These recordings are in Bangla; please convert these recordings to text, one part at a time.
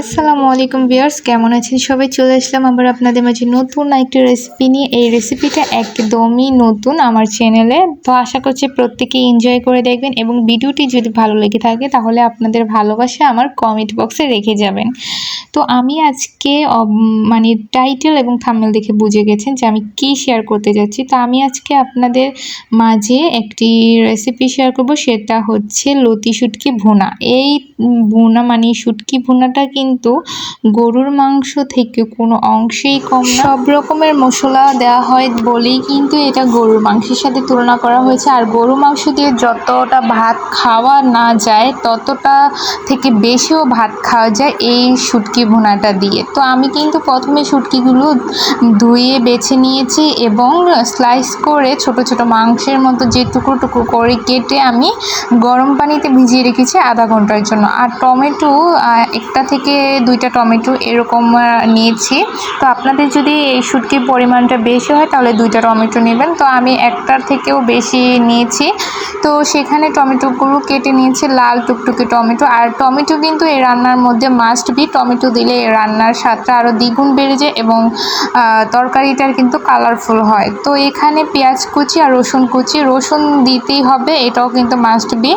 আসসালামু আলাইকুম ভিউয়ার্স, কেমন আছেন সবাই? চলে আসলাম আবার আপনাদের মাঝে নতুন একটি রেসিপি নিয়ে। এই রেসিপিটা একদমই নতুন আমার চ্যানেলে তো আশা করছি প্রত্যেকেই এনজয় করে দেখবেন এবং ভিডিওটি যদি ভালো লেগে থাকে, তাহলে আপনাদের ভালোবাসা আমার কমেন্ট বক্সে রেখে যাবেন। তো আমি আজকে মানে টাইটেল এবং থাম্বনেল দেখে বুঝে গেছেন যে আমি কি শেয়ার করতে যাচ্ছি। তো আমি আজকে আপনাদের মাঝে একটি রেসিপি শেয়ার করব, সেটা হচ্ছে লতি শুটকি ভুনা। এই ভুনা মানে শুটকি ভুনাটা কিন্তু গরুর মাংস থেকে কোনো অংশেই কম সব রকমের মশলা দেওয়া হয় বলেই কিন্তু এটা গরুর মাংসের সাথে তুলনা করা হয়েছে। আর গরু মাংস দিয়ে যতটা ভাত খাওয়া না যায়, ততটা থেকে বেশিও ভাত খাওয়া যায় এই শুটকি ভুনাটা দিয়ে। তো আমি কিন্তু প্রথমে শুটকিগুলো ধুয়ে বেছে নিয়েছি এবং স্লাইস করে ছোট ছোট মাংসের মতো যে টুকরো টুকরো করে কেটে আমি গরম পানিতে ভিজিয়ে রেখেছি আধা ঘণ্টার জন্য। আর টমেটো একটা থেকে দুইটা টমেটো এরকম নিয়েছি। তো আপনাদের যদি এই শুটকির পরিমাণটা বেশি হয়, তাহলে দুইটা টমেটো নেবেন। তো আমি একটার থেকেও বেশি নিয়েছি। তো সেখানে টমেটোগুলো কেটে নিয়েছি, লাল টুকটুকে টমেটো। আর টমেটো কিন্তু এই রান্নার মধ্যে মাস্ট বি টমেটো দিলে এই রান্নার স্বাদটা আরও দ্বিগুণ বেড়ে যায় এবং তরকারিটার কিন্তু কালারফুল হয়। তো এখানে পেঁয়াজ কুচি আর রসুন কুচি। রসুন দিতেই হবে, এটাও কিন্তু মাস্ট বি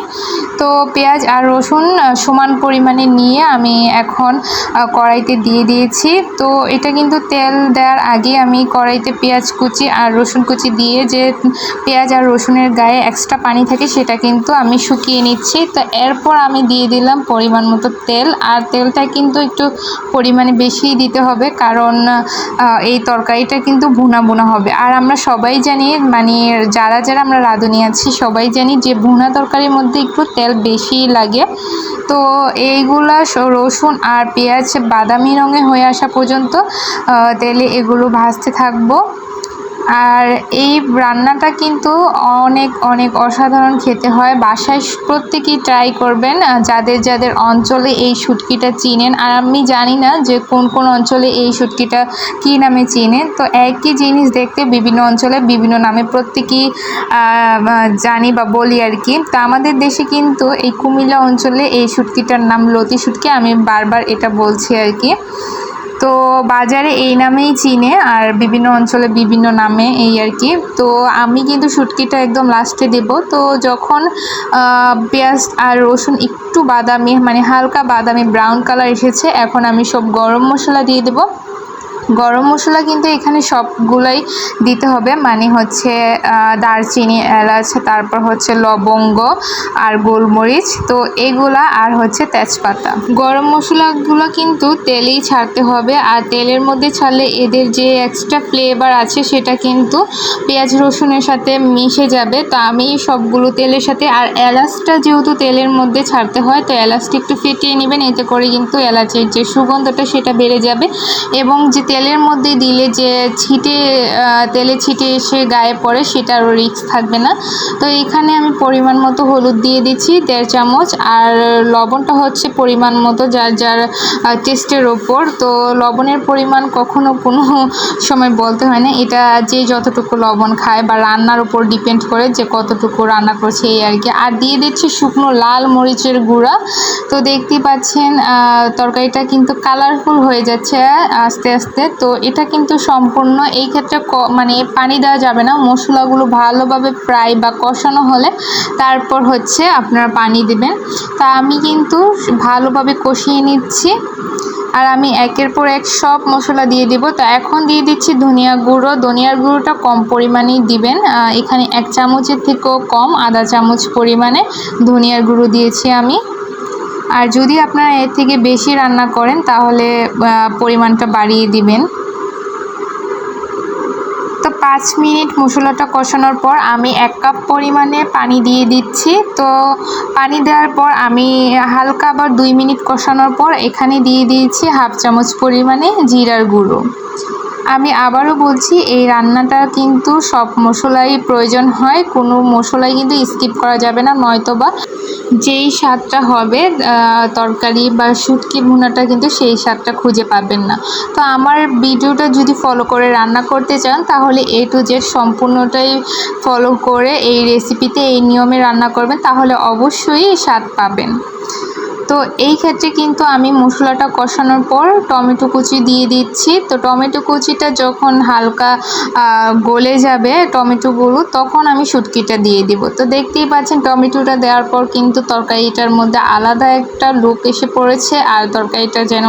তো পেঁয়াজ আর রসুন সমান পরিমাণে নিয়ে আমি এখন আহ, কড়াইতে দিয়ে দিয়েছি। তো এটা কিন্তু তেল দেওয়ার আগে আমি কড়াইতে পেঁয়াজ কুচি আর রসুন কুচি দিয়ে যে পেঁয়াজ আর রসুনের গায়ে এক্সট্রা পানি থাকে সেটা কিন্তু আমি শুকিয়ে নিচ্ছি। তো এরপর আমি দিয়ে দিলাম পরিমাণ মতো তেল। আর তেলটা কিন্তু একটু পরিমাণে বেশিই দিতে হবে কারণ এই তরকারিটা কিন্তু ভুনা ভুনা হবে। আর আমরা সবাই জানি মানে যারা যারা আমরা রাঁধুনি আছি সবাই জানি যে ভুনা তরকারির মধ্যে একটু তেল বেশি লাগে। তো এইগুলা রসুন আর পেঁয়াজ বাদামি রঙে হয়ে আসা পর্যন্ত তেলে এগুলো ভাজতে থাকব। আর এই রান্নাটা কিন্তু অনেক অনেক অসাধারণ খেতে হয়। বাসায় প্রত্যেকেই ট্রাই করবেন যাদের যাদের অঞ্চলে এই শুটকিটা চিনেন। আর আমি জানি না যে কোন কোন অঞ্চলে এই শুটকিটা কী নামে চিনে। তো একই জিনিস দেখতে বিভিন্ন অঞ্চলে বিভিন্ন নামে প্রত্যেকেই জানি বা বলি আর কি। তা আমাদের দেশে কিন্তু এই কুমিল্লা অঞ্চলে এই শুটকিটার নাম লতি শুটকি। আমি বারবার এটা বলছি আর কি। তো বাজারে এই নামেই চিনে আর বিভিন্ন অঞ্চলে বিভিন্ন নামে এই আর কি। তো আমি কিন্তু শুটকিটা একদম লাস্টে দেব। তো যখন পেঁয়াজ আর রসুন একটু বাদামি মানে হালকা বাদামি ব্রাউন কালার এসেছে, এখন আমি সব গরম মশলা দিয়ে দেবো। গরম মশলা কিন্তু এখানে সবগুলাই দিতে হবে। মানে হচ্ছে দারচিনি, এলাচ, তারপর হচ্ছে লবঙ্গ আর গোলমরিচ। তো এগুলা আর হচ্ছে তেজপাতা। গরম মশলাগুলো কিন্তু তেলেই ছাড়তে হবে। আর তেলের মধ্যে ছাড়লে এদের যে এক্সট্রা ফ্লেভার আছে, সেটা কিন্তু পেঁয়াজ রসুনের সাথে মিশে যাবে। তো আমি সবগুলো তেলের সাথে, আর এলাচটা যেহেতু তেলের মধ্যে ছাড়তে হয়, তো এলাচটা একটু ফেটিয়ে নেবেন। এতে করে কিন্তু এলাচের যে সুগন্ধটা, সেটা বেড়ে যাবে। এবং যে তেলের মধ্যে দিলে যে ছিটে তেলে ছিটে এসে গায়ে পড়ে সেটার রিস্ক থাকবে না। তো এখানে আমি পরিমাণ মতো হলুদ দিয়ে দিচ্ছি, দেড় চামচ। আর লবণটা হচ্ছে পরিমাণ মতো যার যার টেস্টের ওপর। তো লবণের পরিমাণ কখনো কোনো সময় বলতে হয় না। এটা যে যতটুকু লবণ খায় বা রান্নার উপর ডিপেন্ড করে যে কতটুকু রান্না করছে এই আর কি। আর দিয়ে দিচ্ছি শুকনো লাল মরিচের গুঁড়া। তো দেখতে পাচ্ছেন তরকারিটা কিন্তু কালারফুল হয়ে যাচ্ছে, আস্তে আস্তে। তো এটা কিন্তু সম্পূর্ণ এই ক্ষেত্রে মানে পানি দেওয়া যাবে না। মশলাগুলো ভালোভাবে ফ্রাই বা কষানো হলে তারপর হচ্ছে আপনারা পানি দেবেন। তা আমি কিন্তু ভালোভাবে কষিয়ে নিচ্ছি। আর আমি একের পর এক সব মশলা দিয়ে দিব। তো এখন দিয়ে দিচ্ছি ধনিয়া গুঁড়ো। ধনিয়ার গুঁড়োটা কম পরিমাণেই দিবেন। এখানে এক চামচের থেকেও কম, আধা চামচ পরিমাণে ধনিয়ার গুঁড়ো দিয়েছি আমি। আর যদি আপনারা এর থেকে বেশি রান্না করেন, তাহলে পরিমাণটা বাড়িয়ে দিবেন। তো পাঁচ মিনিট মশলাটা কষানোর পর আমি এক কাপ পরিমাণে পানি দিয়ে দিচ্ছি। তো পানি দেওয়ার পর আমি হালকা আবার দুই মিনিট কষানোর পর এখানে দিয়ে দিয়েছি হাফ চামচ পরিমাণে জিরার গুঁড়ো। আমি আবারও বলছি, এই রান্নাটা কিন্তু সব মশলাই প্রয়োজন হয়। কোনো মশলাই কিন্তু স্কিপ করা যাবে না, নয়তোবা যেই স্বাদটা হবে তরকারি বা শুটকি ভুনাটা কিন্তু সেই স্বাদটা খুঁজে পাবেন না। তো আমার ভিডিওটা যদি ফলো করে রান্না করতে চান, তাহলে এ টু জেড সম্পূর্ণটাই ফলো করে এই রেসিপিতে এই নিয়মে রান্না করবেন, তাহলে অবশ্যই স্বাদ পাবেন। তো এই ক্ষেত্রে কিন্তু আমি মশলাটা কষানোর পর টমেটো কুচি দিয়ে দিচ্ছি। তো টমেটো কুচিটা যখন হালকা গলে যাবে টমেটোগুলো তখন আমি শুটকিটা দিয়ে দিব। তো দেখতেই পাচ্ছেন টমেটোটা দেওয়ার পর কিন্তু তরকারিটার মধ্যে আলাদা একটা লুক এসে পড়েছে আর তরকারিটা যেন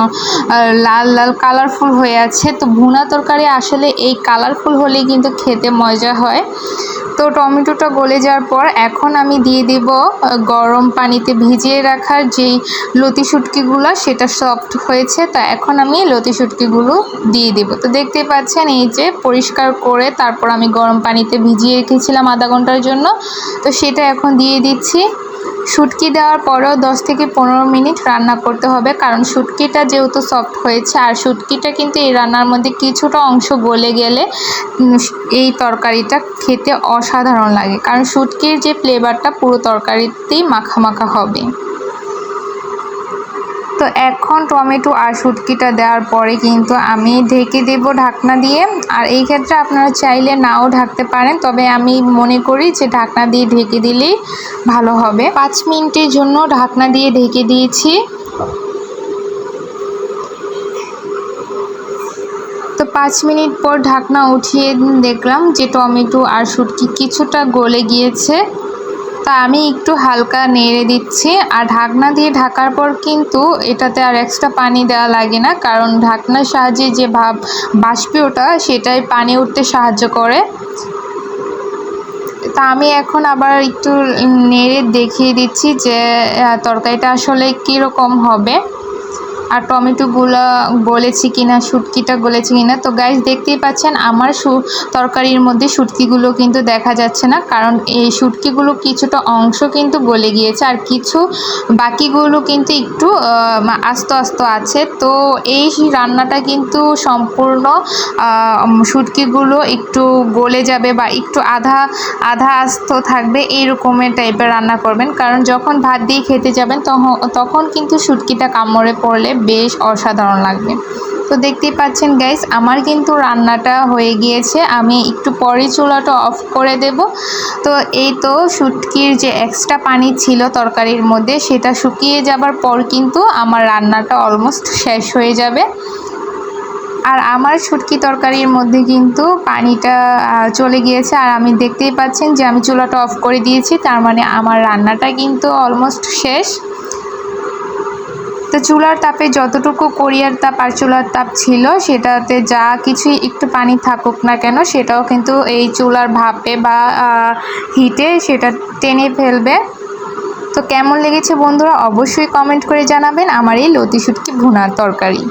লাল লাল কালারফুল হয়ে আছে। তো ভুনা তরকারি আসলে এই কালারফুল হলেই কিন্তু খেতে মজা হয়। তো টমেটোটা গলে যাওয়ার পর এখন আমি দিয়ে দিব গরম পানিতে ভিজিয়ে রাখার যেই লতি শুটকিগুলো, সেটা সফট হয়েছে, তা এখন আমি লতি শুটকিগুলো দিয়ে দিব। তো দেখতে পাচ্ছেন, এই যে পরিষ্কার করে তারপর আমি গরম পানিতে ভিজিয়ে রেখেছিলাম আধা ঘণ্টার জন্য। তো সেটা এখন দিয়ে দিচ্ছি। শুটকি দেওয়ার পরেও দশ থেকে পনেরো মিনিট রান্না করতে হবে, কারণ শুটকিটা যেহেতু সফট হয়েছে, আর শুটকিটা কিন্তু এই রান্নার মধ্যে কিছুটা অংশ গলে গেলে এই তরকারিটা খেতে অসাধারণ লাগে, কারণ শুটকির যে ফ্লেভারটা পুরো তরকারিতেই মাখা মাখা হবে। তো এখন টমেটো আর শুটকিটা দেওয়ার পরে কিন্তু আমি ঢেকে দেব ঢাকনা দিয়ে। আর এই ক্ষেত্রে আপনারা চাইলে নাও ঢাকতে পারেন, তবে আমি মনে করি যে ঢাকনা দিয়ে ঢেকে দিলেই ভালো হবে। পাঁচ মিনিটের জন্য ঢাকনা দিয়ে ঢেকে দিয়েছি। তো পাঁচ মিনিট পর ঢাকনা উঠিয়ে দেখলাম যে টমেটো আর শুটকি কিছুটা গলে গিয়েছে। তা আমি একটু হালকা নেড়ে দিচ্ছি। আর ঢাকনা দিয়ে ঢাকার পর কিন্তু এটাতে আর এক্সট্রা পানি দেওয়া লাগে না। কারণ ঢাকনার সাহায্যে যে ভাব বাষ্পীয়টা সেটাই পানি উঠতে সাহায্য করে। তা আমি এখন আবার একটু নেড়ে দেখিয়ে দিচ্ছি যে তরকারিটা আসলে কীরকম হবে। আর টমেটোগুলো গলেছে কিনা, শুটকিটা গলেছে কিনা, তো গাইস দেখতেই পাচ্ছেন আমার সু তরকারির মধ্যে শুটকিগুলো কিন্তু দেখা যাচ্ছে না, কারণ এই শুটকিগুলো কিছুটা অংশ কিন্তু গলে গিয়েছে আর কিছু বাকিগুলো কিন্তু একটু আস্ত আস্ত আছে। তো এই রান্নাটা কিন্তু সম্পূর্ণ শুটকিগুলো একটু গলে যাবে বা একটু আধা আধা আস্ত থাকবে এই রকমের টাইপের রান্না করবেন। কারণ যখন ভাত দিয়ে খেতে যাবেন তখন তখন কিন্তু শুটকিটা কামড়ে পড়লে বেশ অসাধারণ লাগবে। তো দেখতেই পাচ্ছেন গাইস আমার কিন্তু রান্নাটা হয়ে গিয়েছে। আমি একটু পরে চুলাটা অফ করে দেব। তো এই তো শুটকির যে এক্সট্রা পানি ছিল তরকারির মধ্যে, সেটা শুকিয়ে যাবার পর কিন্তু আমার রান্নাটা অলমোস্ট শেষ হয়ে যাবে। আর আমার শুটকি তরকারির মধ্যে কিন্তু পানিটা চলে গিয়েছে। আর আমি দেখতেই পাচ্ছেন যে আমি চুলাটা অফ করে দিয়েছি, তার মানে আমার রান্নাটা কিন্তু অলমোস্ট শেষ। তো চুলার তাপে যতটুকু কোরিয়ার তাপ আর চুলার তাপ ছিল, সেটাতে যা কিছুই একটু পানি থাকুক না কেন, সেটাও কিন্তু এই চুলার ভাপে বা হিটে সেটা টেনে ফেলবে। তো কেমন লেগেছে বন্ধুরা, অবশ্যই কমেন্ট করে জানাবেন। আমার এই লতি শুটকি ভুনার তরকারি।